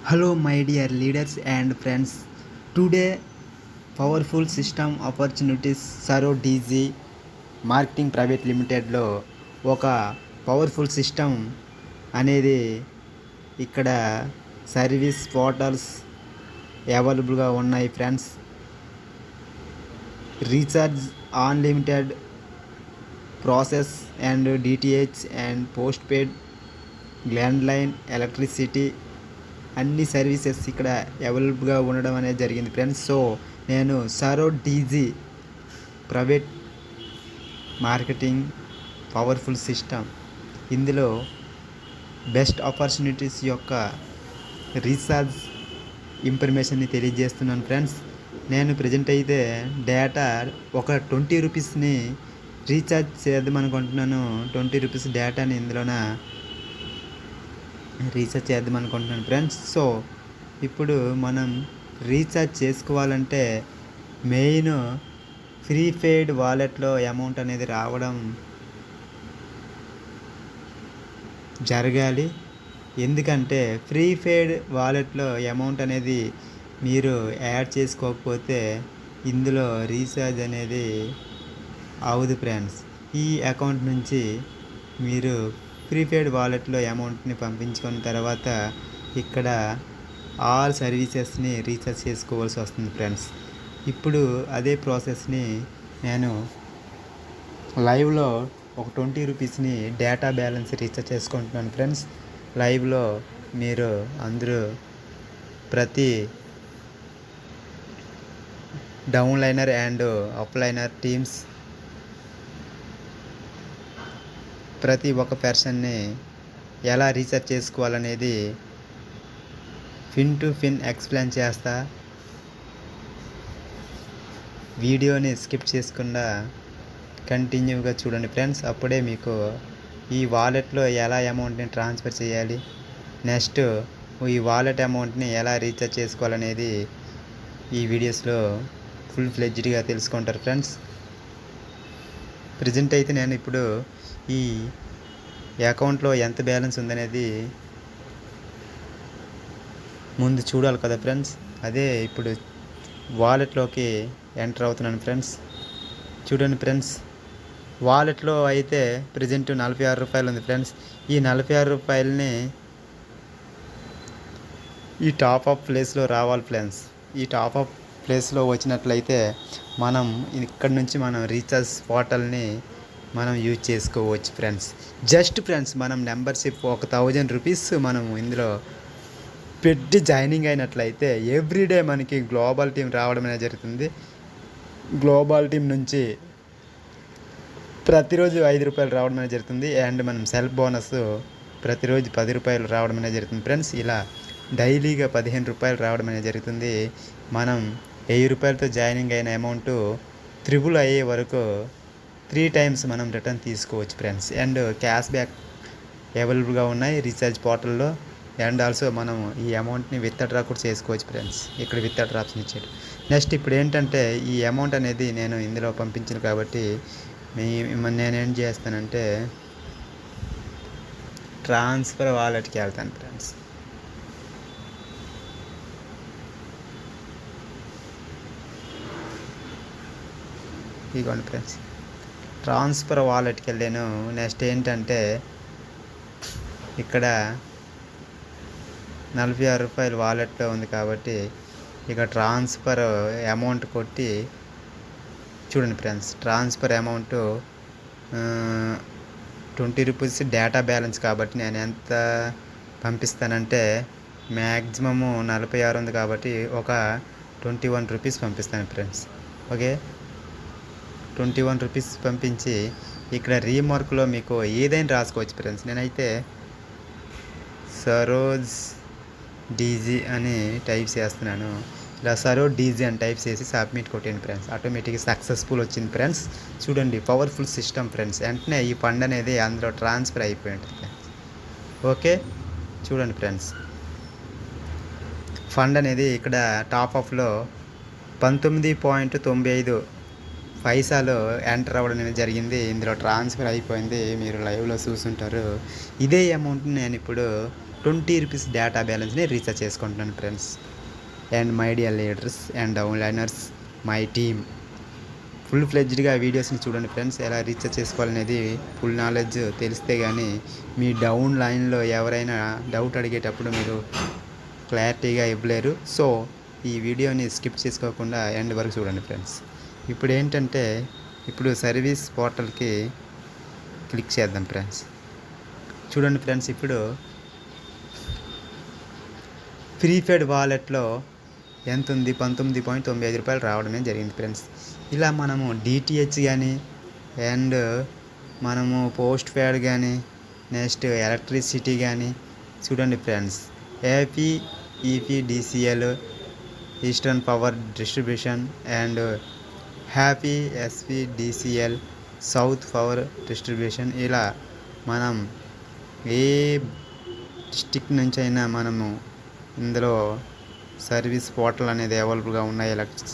Hello my dear leaders and friends today powerful system opportunities Saro DG marketing private లిమిటెడ్లో ఒక powerful system అనేది ఇక్కడ service portals అవైలబుల్గా ఉన్నాయి friends recharge unlimited process and DTH and postpaid landline electricity అన్ని services ఇక్కడ అవైలబుల్గా ఉండడం అనేది జరిగింది ఫ్రెండ్స్. సో నేను సరో DG private marketing powerful system. ఇందులో బెస్ట్ ఆపర్చునిటీస్ యొక్క రీఛార్జ్ ఇన్ఫర్మేషన్ని తెలియజేస్తున్నాను ఫ్రెండ్స్. నేను ప్రజెంట్ అయితే డేటా ఒక ట్వంటీ రూపీస్ని రీఛార్జ్ చేద్దాం అనుకుంటున్నాను ట్వంటీ రూపీస్ డేటాని ఇందులోన రీఛార్జ్ చేద్దాం అనుకుంటున్నాను ఫ్రెండ్స్. సో ఇప్పుడు మనం రీఛార్జ్ చేసుకోవాలంటే మెయిన్ ప్రీపెయిడ్ వాలెట్లో అమౌంట్ అనేది రావడం జరగాలి. ఎందుకంటే ప్రీపెయిడ్ వాలెట్లో అమౌంట్ అనేది మీరు యాడ్ చేసుకోకపోతే ఇందులో రీఛార్జ్ అనేది అవదు ఫ్రెండ్స్. ఈ అకౌంట్ నుంచి మీరు ప్రీపెయిడ్ వాలెట్లో అమౌంట్ని పంపించుకున్న తర్వాత ఇక్కడ ఆల్ సర్వీసెస్ని రీఛార్జ్ చేసుకోవాల్సి వస్తుంది ఫ్రెండ్స్. ఇప్పుడు అదే ప్రాసెస్ని నేను లైవ్లో ఒక ట్వంటీ రూపీస్ని డేటా బ్యాలెన్స్ రీఛార్జ్ చేసుకుంటున్నాను ఫ్రెండ్స్. లైవ్లో మీరు అందరూ ప్రతి డౌన్లైనర్ అండ్ అప్లైనర్ టీమ్స్ ప్రతి ఒక్క పర్సన్ని ఎలా రీఛార్జ్ చేసుకోవాలనేది ఫిన్ టు ఫిన్ ఎక్స్ప్లెయిన్ చేస్తా. వీడియోని స్కిప్ చేయకుండా కంటిన్యూగా చూడండి ఫ్రెండ్స్. అప్పుడే మీకు ఈ వాలెట్లో ఎలా అమౌంట్ని ట్రాన్స్ఫర్ చేయాలి నెక్స్ట్ ఈ వాలెట్ అమౌంట్ని ఎలా రీఛార్జ్ చేసుకోవాలనేది ఈ వీడియోస్లో ఫుల్ ఫ్లెడ్జ్డ్గా తెలుసుకుంటారు ఫ్రెండ్స్. ప్రజెంట్ అయితే నేను ఇప్పుడు ఈ అకౌంట్లో ఎంత బ్యాలెన్స్ ఉందనేది ముందు చూడాలి కదా ఫ్రెండ్స్. అదే ఇప్పుడు వాలెట్లోకి ఎంటర్ అవుతున్నాను ఫ్రెండ్స్. చూడండి ఫ్రెండ్స్. వాలెట్లో అయితే ప్రజెంట్ నలభై ఆరు రూపాయలు ఉంది ఫ్రెండ్స్. ఈ నలభై ఆరు రూపాయలని ఈ టాప్ అప్ ప్లేస్లో రావాలి ఫ్రెండ్స్. ఈ టాప్ అప్ ప్లేస్లో వచ్చినట్లయితే మనం ఇక్కడ నుంచి మనం రీఛార్జ్ పోర్టల్ని మనం యూజ్ చేసుకోవచ్చు ఫ్రెండ్స్ జస్ట్ ఫ్రెండ్స్ మనం మెంబర్షిప్ ఒక థౌజండ్ రూపీస్ మనం ఇందులో పెట్టి జాయినింగ్ అయినట్లయితే ఎవ్రీడే మనకి గ్లోబల్ టీం రావడం అనేది జరుగుతుంది. గ్లోబల్ టీం నుంచి ప్రతిరోజు ఐదు రూపాయలు రావడం అనేది జరుగుతుంది. అండ్ మనం సెల్ఫ్ బోనస్ ప్రతిరోజు పది రూపాయలు రావడం అనేది జరుగుతుంది ఫ్రెండ్స్ ఇలా డైలీగా పదిహేను రూపాయలు రావడం అనేది జరుగుతుంది. మనం వెయ్యి రూపాయలతో జాయినింగ్ అయిన అమౌంట్ త్రిబుల్ అయ్యే వరకు త్రీ టైమ్స్ మనం రిటర్న్ తీసుకోవచ్చు ఫ్రెండ్స్. అండ్ క్యాష్ బ్యాక్ అవైలబుల్గా ఉన్నాయి. రీఛార్జ్ పోర్టల్లో. అండ్ ఆల్సో మనం ఈ అమౌంట్ని విత్ డ్రా కూడా చేసుకోవచ్చు ఫ్రెండ్స్. ఇక్కడ విత్ డ్రా ఆప్షన్ ఇచ్చాడు నెక్స్ట్ ఇప్పుడు ఏంటంటే ఈ అమౌంట్ అనేది నేను ఇందులో పంపించాను కాబట్టి నేనేం చేస్తానంటే ట్రాన్స్ఫర్ వాలెట్కి వెళ్తాను ఫ్రెండ్స్. ఇదిగోండి ఫ్రెండ్స్. ట్రాన్స్ఫర్ వాలెట్కి వెళ్ళాను. నెక్స్ట్ ఏంటంటే ఇక్కడ నలభై ఆరు రూపాయలు వాలెట్లో ఉంది కాబట్టి ఇక ట్రాన్స్ఫర్ అమౌంట్ కొట్టి చూడండి friends transfer amount twenty rupees data balance కాబట్టి నేను ఎంత పంపిస్తానంటే మ్యాక్సిమము నలభై ఆరు ఉంది కాబట్టి ఒక ట్వంటీ వన్ రూపీస్ పంపిస్తాను friends. Okay? Twenty one rupees పంపించి ఇక్కడ రీమార్క్లో మీకు ఏదైనా రాసుకోవచ్చు ఫ్రెండ్స్. నేనైతే సరోజ్ డీజీ అని టైప్ చేస్తున్నాను. ఇలా సరో డీజీ అని టైప్ చేసి సబ్మిట్ కొట్టండి ఫ్రెండ్స్. ఆటోమేటిక్గా సక్సెస్ఫుల్ వచ్చింది ఫ్రెండ్స్. చూడండి పవర్ఫుల్ సిస్టమ్ ఫ్రెండ్స్. వెంటనే ఈ ఫండ్ అనేది అందులో ట్రాన్స్ఫర్ అయిపోయి ఉంటుంది ఫ్రెండ్స్. ఓకే? చూడండి ఫ్రెండ్స్. ఫండ్ అనేది ఇక్కడ టాప్ ఆఫ్లో పంతొమ్మిది పాయింట్ తొంభై ఐదు పైసాలో ఎంటర్ అవ్వడం అనేది జరిగింది. ఇందులో ట్రాన్స్ఫర్ అయిపోయింది. మీరు లైవ్లో చూసుంటారు. ఇదే అమౌంట్ నేను ఇప్పుడు ట్వంటీ రూపీస్ డేటా బ్యాలెన్స్ని రీఛార్జ్ చేసుకుంటున్నాను friends. And my dear leaders and downliners my team. Full ఫ్లెడ్జ్డ్గా వీడియోస్ని చూడండి ఫ్రెండ్స్. ఎలా రీఛార్జ్ చేసుకోవాలనేది ఫుల్ నాలెడ్జ్ తెలిస్తే కానీ మీ డౌన్ లైన్లో ఎవరైనా డౌట్ అడిగేటప్పుడు మీరు క్లారిటీగా ఇవ్వలేరు. సో ఈ వీడియోని స్కిప్ చేసుకోకుండా ఎండ్ వరకు చూడండి ఫ్రెండ్స్. ఇప్పుడు ఏంటంటే ఇప్పుడు సర్వీస్ పోర్టల్కి క్లిక్ చేద్దాం ఫ్రెండ్స్. చూడండి ఫ్రెండ్స్ ఇప్పుడు ప్రీపెయిడ్ వాలెట్లో ఎంత ఉంది పంతొమ్మిది పాయింట్ తొంభై ఐదు రూపాయలు రావడమే జరిగింది ఫ్రెండ్స్. ఇలా మనము డిటిహెచ్ కానీ అండ్ మనము పోస్ట్ పేడ్ కానీ నెక్స్ట్ ఎలక్ట్రిసిటీ కానీ చూడండి friends. AP EPDCL eastern power distribution and happy SPDCL south power distribution. ఇలా మనం ఏ డిస్టిక్ నుంచి అయినా మనము ఇందులో సర్వీస్ పోర్టల్ అనేది అవైలబుల్గా ఉన్నాయి. ఎలక్ట్రి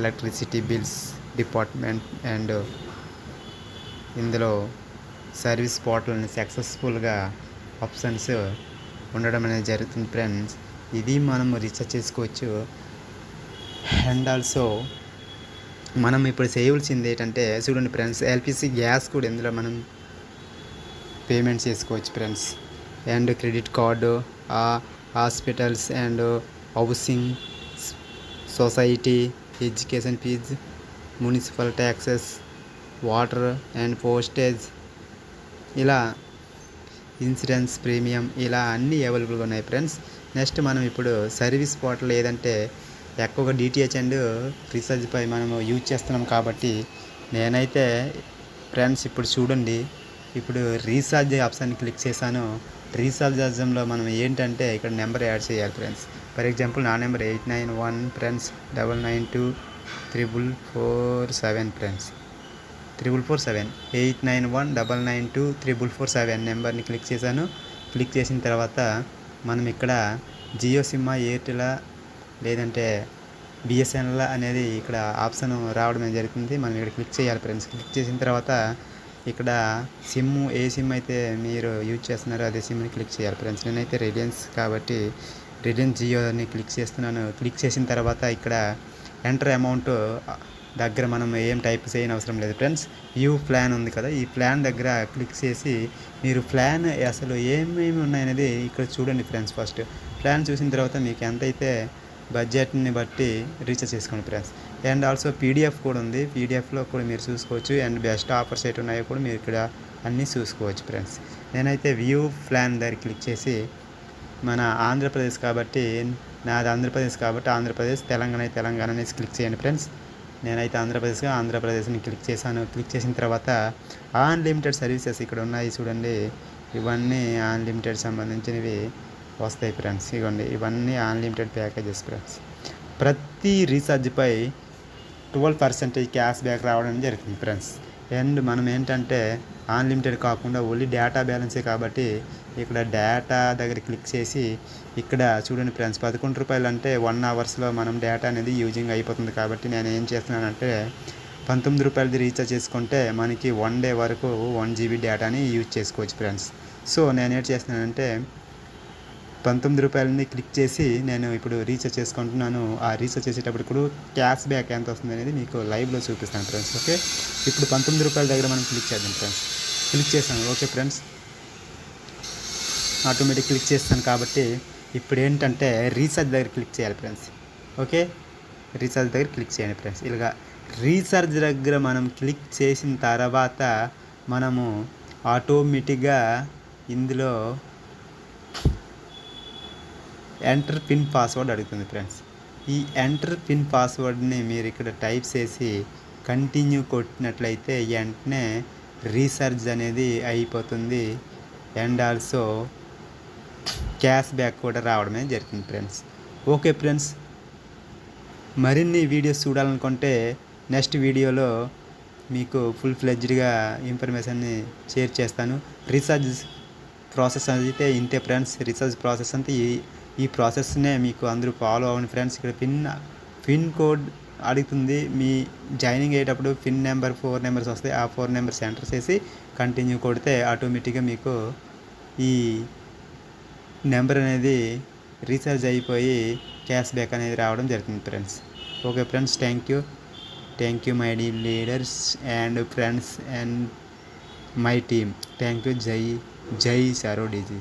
ఎలక్ట్రిసిటీ బిల్స్ డిపార్ట్మెంట్ అండ్ ఇందులో సర్వీస్ పోర్టల్ని సక్సెస్ఫుల్గా ఆప్షన్స్ ఉండడం అనేది జరుగుతుంది ఫ్రెండ్స్. ఇది మనము రీసెర్చ్ చేసుకోవచ్చు. అండ్ ఆల్సో మనం ఇప్పుడు చేయవలసింది ఏంటంటే చూడండి ఫ్రెండ్స్ ఎల్పిసి గ్యాస్ కూడా ఇందులో మనం పేమెంట్ చేసుకోవచ్చు friends. And credit card hospitals and housing society education fees municipal taxes water and postage ఇలా ఇన్సూరెన్స్ ప్రీమియం ఇలా అన్నీ అవైలబుల్గా ఉన్నాయి ఫ్రెండ్స్. నెక్స్ట్ మనం ఇప్పుడు సర్వీస్ పోర్టల్ ఏదంటే ఎక్కువగా డిటిహెచ్ అండ్ రీఛార్జ్పై మనము యూజ్ చేస్తున్నాం కాబట్టి నేనైతే ఫ్రెండ్స్ ఇప్పుడు చూడండి. ఇప్పుడు రీఛార్జ్ ఆప్షన్ క్లిక్ చేశాను. రీఛార్జ్ ఆప్షన్లో మనం ఏంటంటే ఇక్కడ నెంబర్ యాడ్ చేయాలి ఫ్రెండ్స్ ఫర్ ఎగ్జాంపుల్ నా number eight nine one friends double nine two triple four seven friends triple four seven eight nine one double nine two triple four seven నెంబర్ని click చేశాను. Click చేసిన తర్వాత మనం ఇక్కడ జియో సిమ్మా ఎయిర్టెలా లేదంటే BSNL అనేది ఇక్కడ ఆప్షన్ రావడం జరుగుతుంది మనం ఇక్కడ క్లిక్ చేయాలి ఫ్రెండ్స్. క్లిక్ చేసిన తర్వాత ఇక్కడ సిమ్ ఏ సిమ్ అయితే మీరు యూజ్ చేస్తున్నారో అదే సిమ్ని క్లిక్ చేయాలి ఫ్రెండ్స్. నేనైతే రిలయన్స్ కాబట్టి రిలయన్స్ జియోని క్లిక్ చేస్తున్నాను. క్లిక్ చేసిన తర్వాత ఇక్కడ ఎంటర్ అమౌంట్ దగ్గర మనం ఏం టైప్ చేయని అవసరం లేదు ఫ్రెండ్స్. వ్యూ ప్లాన్ ఉంది కదా ఈ ప్లాన్ దగ్గర క్లిక్ చేసి మీరు ప్లాన్ అసలు ఏమేమి ఉన్నాయనేది ఇక్కడ చూడండి ఫ్రెండ్స్ ఫస్ట్. ప్లాన్ చూసిన తర్వాత మీకు ఎంతైతే బడ్జెట్ని బట్టి రీఛార్జ్ చేసుకోండి ఫ్రెండ్స్ అండ్ ఆల్సో పీడిఎఫ్ కూడా ఉంది. పీడిఎఫ్లో కూడా మీరు చూసుకోవచ్చు. అండ్ బెస్ట్ ఆఫర్స్ ఎటు ఉన్నాయో కూడా మీరు ఇక్కడ అన్నీ చూసుకోవచ్చు ఫ్రెండ్స్. నేనైతే వ్యూ ప్లాన్ దగ్గర క్లిక్ చేసి మన ఆంధ్రప్రదేశ్ కాబట్టి నాది ఆంధ్రప్రదేశ్ కాబట్టి ఆంధ్రప్రదేశ్ తెలంగాణ తెలంగాణ అనేసి క్లిక్ చేయండి ఫ్రెండ్స్. నేనైతే ఆంధ్రప్రదేశ్గా ఆంధ్రప్రదేశ్ని క్లిక్ చేశాను. క్లిక్ చేసిన తర్వాత అన్లిమిటెడ్ సర్వీసెస్ ఇక్కడ ఉన్నాయి చూడండి. ఇవన్నీ అన్లిమిటెడ్ సంబంధించినవి. వస్తాయి ఫ్రెండ్స్ ఇవ్వండి ఇవన్నీ అన్లిమిటెడ్ ప్యాకేజెస్ ఫ్రెండ్స్ ప్రతి రీఛార్జ్పై ట్వెల్వ్ పర్సెంటేజ్ క్యాష్ బ్యాక్ రావడం జరుగుతుంది ఫ్రెండ్స్ అండ్ మనం ఏంటంటే అన్లిమిటెడ్ కాకుండా ఓన్లీ డేటా బ్యాలెన్సే కాబట్టి ఇక్కడ డేటా దగ్గర క్లిక్ చేసి ఇక్కడ చూడండి ఫ్రెండ్స్ పదకొండు రూపాయలు అంటే వన్ అవర్స్లో మనం డేటా అనేది యూజింగ్ అయిపోతుంది కాబట్టి నేను ఏం చేస్తున్నానంటే పంతొమ్మిది రూపాయలది రీఛార్జ్ చేసుకుంటే మనకి వన్ డే వరకు వన్ జీబీ డేటాని యూజ్ చేసుకోవచ్చు ఫ్రెండ్స్ సో నేను ఏం చేస్తున్నానంటే పంతొమ్మిది రూపాయలని క్లిక్ చేసి నేను ఇప్పుడు రీఛార్జ్ చేసుకుంటున్నాను. ఆ రీఛార్జ్ చేసేటప్పుడు కూడా క్యాష్ బ్యాక్ ఎంత వస్తుంది అనేది మీకు లైవ్లో చూపిస్తాను ఫ్రెండ్స్ ఓకే? ఇప్పుడు పంతొమ్మిది రూపాయల దగ్గర మనం క్లిక్ చేద్దాం ఫ్రెండ్స్. క్లిక్ చేశాను ఓకే ఫ్రెండ్స్? ఆటోమేటిక్ క్లిక్ చేస్తాను కాబట్టి ఇప్పుడు ఏంటంటే రీఛార్జ్ దగ్గర క్లిక్ చేయాలి ఫ్రెండ్స్ ఓకే? రీఛార్జ్ దగ్గర క్లిక్ చేయండి ఫ్రెండ్స్. ఇలాగా రీఛార్జ్ దగ్గర మనం క్లిక్ చేసిన తర్వాత మనము ఆటోమేటిక్గా ఇందులో ఎంటర్ పిన్ పాస్వర్డ్ అడుగుతుంది ఫ్రెండ్స్ ఈ ఎంటర్ పిన్ పాస్వర్డ్ని మీరు ఇక్కడ టైప్ చేసి కంటిన్యూ కొట్టినట్లయితే వెంటనే రీసెర్చ్ అనేది అయిపోతుంది. అండ్ ఆల్సో క్యాష్ బ్యాక్ కూడా రావడమే జరుగుతుంది ఫ్రెండ్స్ ఓకే ఫ్రెండ్స్ మరిన్ని వీడియోస్ చూడాలనుకుంటే నెక్స్ట్ వీడియోలో మీకు ఫుల్ ఫ్లెడ్జ్డ్గా ఇన్ఫర్మేషన్ని షేర్ చేస్తాను. రీసెర్చ్ ప్రాసెస్ అయితే ఇంతే ఫ్రెండ్స్ రీసెర్చ్ ప్రాసెస్ అంతా ఈ ఈ ప్రాసెస్నే మీకు అందరూ ఫాలో అవ్వండి ఫ్రెండ్స్ ఇక్కడ పిన్ పిన్ కోడ్ అడుగుతుంది. మీ జాయినింగ్ అయ్యేటప్పుడు పిన్ నెంబర్ ఫోర్ నెంబర్స్ వస్తాయి. ఆ ఫోర్ నెంబర్స్ ఎంటర్ చేసి కంటిన్యూ కొడితే ఆటోమేటిక్గా మీకు ఈ నెంబర్ అనేది రీఛార్జ్ అయిపోయి క్యాష్ బ్యాక్ అనేది రావడం జరుగుతుంది friends okay friends thank you thank you my dear leaders and friends and my team thank you జై జై సారో డీజీ